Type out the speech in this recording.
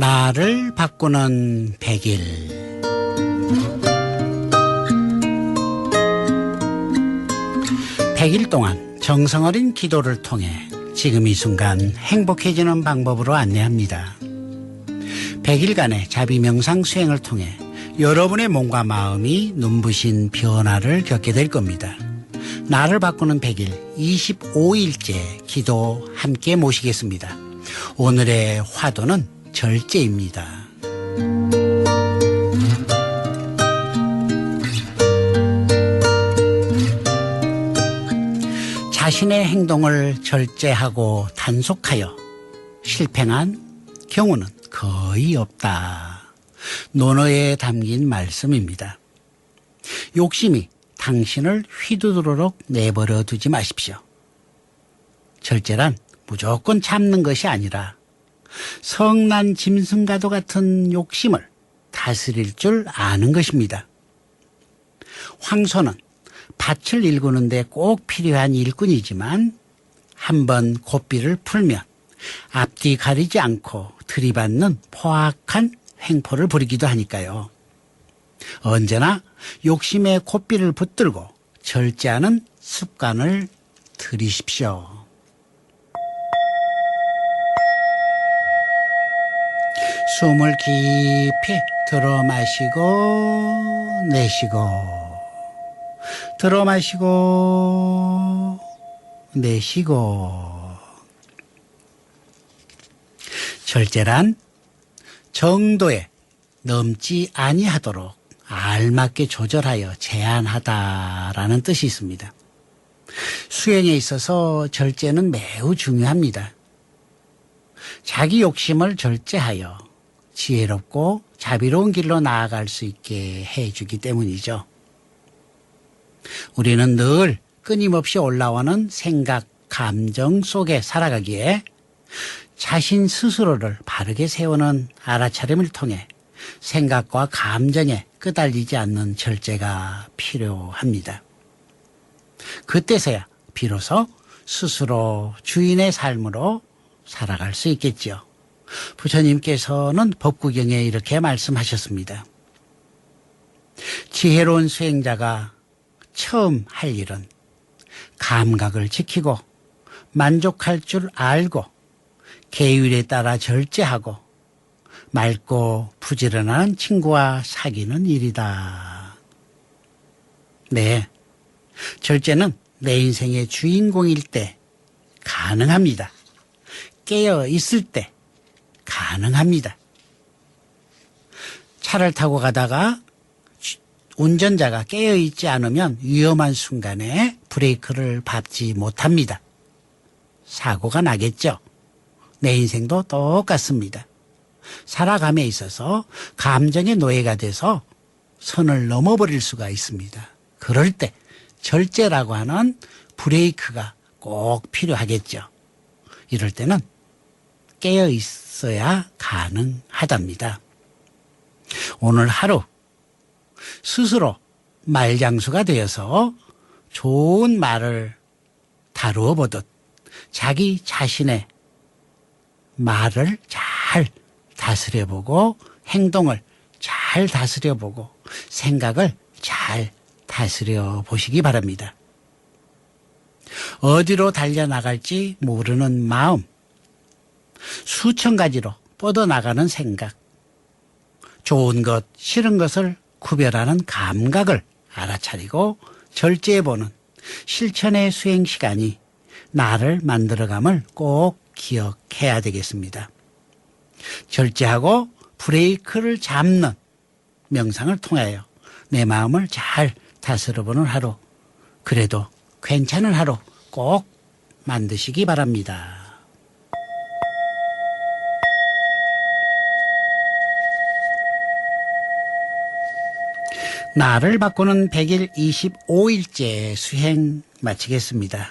나를 바꾸는 백일 백일 동안 정성 어린 기도를 통해 지금 이 순간 행복해지는 방법으로 안내합니다. 100일간의 자비 명상 수행을 통해 여러분의 몸과 마음이 눈부신 변화를 겪게 될 겁니다. 나를 바꾸는 100일 25일째 기도 함께 모시겠습니다. 오늘의 화두는 절제입니다. 자신의 행동을 절제하고 단속하여 실행한 경우는 거의 없다. 논어에 담긴 말씀입니다. 욕심이 당신을 휘두르도록 내버려 두지 마십시오. 절제란 무조건 참는 것이 아니라 성난 짐승과도 같은 욕심을 다스릴 줄 아는 것입니다. 황소는 밭을 일구는데 꼭 필요한 일꾼이지만 한번 고삐를 풀면 앞뒤 가리지 않고 들이받는 포악한 횡포를 부리기도 하니까요. 언제나 욕심에 고삐를 붙들고 절제하는 습관을 들이십시오. 숨을 깊이 들어 마시고 내쉬고 들어 마시고 내쉬고 절제란 정도에 넘지 아니하도록 알맞게 조절하여 제한하다라는 뜻이 있습니다. 수행에 있어서 절제는 매우 중요합니다. 자기 욕심을 절제하여 지혜롭고 자비로운 길로 나아갈 수 있게 해주기 때문이죠. 우리는 늘 끊임없이 올라오는 생각, 감정 속에 살아가기에 자신 스스로를 바르게 세우는 알아차림을 통해 생각과 감정에 끄달리지 않는 절제가 필요합니다. 그때서야 비로소 스스로 주인의 삶으로 살아갈 수 있겠지요. 부처님께서는 법구경에 이렇게 말씀하셨습니다. 지혜로운 수행자가 처음 할 일은 감각을 지키고 만족할 줄 알고 계율에 따라 절제하고 맑고 부지런한 친구와 사귀는 일이다. 네. 절제는 내 인생의 주인공일 때 가능합니다. 깨어 있을 때 가능합니다. 차를 타고 가다가 운전자가 깨어 있지 않으면 위험한 순간에 브레이크를 밟지 못합니다. 사고가 나겠죠. 내 인생도 똑같습니다. 살아감에 있어서 감정의 노예가 돼서 선을 넘어버릴 수가 있습니다. 그럴 때 절제라고 하는 브레이크가 꼭 필요하겠죠. 이럴 때는 깨어 있어야 가능하답니다. 오늘 하루 스스로 말장수가 되어서 좋은 말을 다루어 보듯 자기 자신의 말을 잘 다스려 보고 행동을 잘 다스려 보고 생각을 잘 다스려 보시기 바랍니다. 어디로 달려나갈지 모르는 마음, 수천 가지로 뻗어나가는 생각, 좋은 것, 싫은 것을 구별하는 감각을 알아차리고 절제해보는 실천의 수행 시간이 나를 만들어감을 꼭 기억해야 되겠습니다. 절제하고 브레이크를 잡는 명상을 통하여 내 마음을 잘 다스려보는 하루, 그래도 괜찮은 하루 꼭 만드시기 바랍니다. 나를 바꾸는 100일 25일째 수행 마치겠습니다.